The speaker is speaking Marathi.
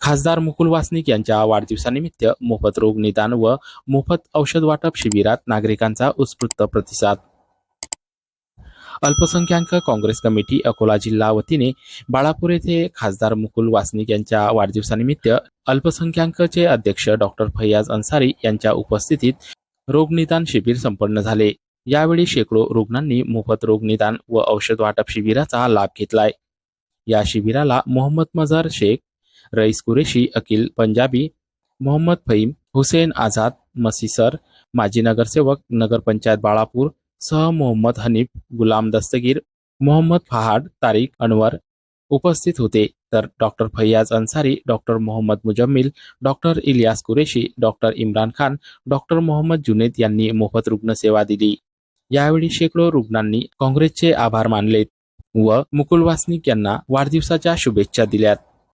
खासदार मुकुल वासनिक यांच्या वाढदिवसानिमित्त मोफत रोग निदान व मोफत औषध वाटप शिबिरात नागरिकांचा उत्स्फूर्त प्रतिसाद. अल्पसंख्याक काँग्रेस कमिटी अकोला जिल्हा वतीने बाळापूर येथे खासदार मुकुल वासनिक यांच्या वाढदिवसानिमित्त अल्पसंख्याकचे अध्यक्ष डॉक्टर फैयाज अन्सारी यांच्या उपस्थितीत रोगनिदान शिबिर संपन्न झाले. यावेळी शेकडो रुग्णांनी मोफत रोग निदान व औषध वाटप शिबिराचा लाभ घेतलाय. या शिबिराला मोहम्मद मजार शेख रईस कुरेशी अकिल पंजाबी मोहम्मद फहीम हुसेन आझाद मसीसर माजी नगरसेवक नगरपंचायत बाळापूर सह मोहम्मद हनीफ गुलाम दस्तगीर मोहम्मद फहाड तारिक अनवर उपस्थित होते. तर doctor Faiyaz Ansari doctor Mohammed Mujammil doctor Ilyas Qureshi doctor Imran Khan doctor Mohammed Junaid यांनी मोफत रुग्णसेवा दिली. यावेळी शेकडो रुग्णांनी काँग्रेसचे आभार मानले व मुकुल वासनिक यांना वाढदिवसाच्या शुभेच्छा दिल्यात.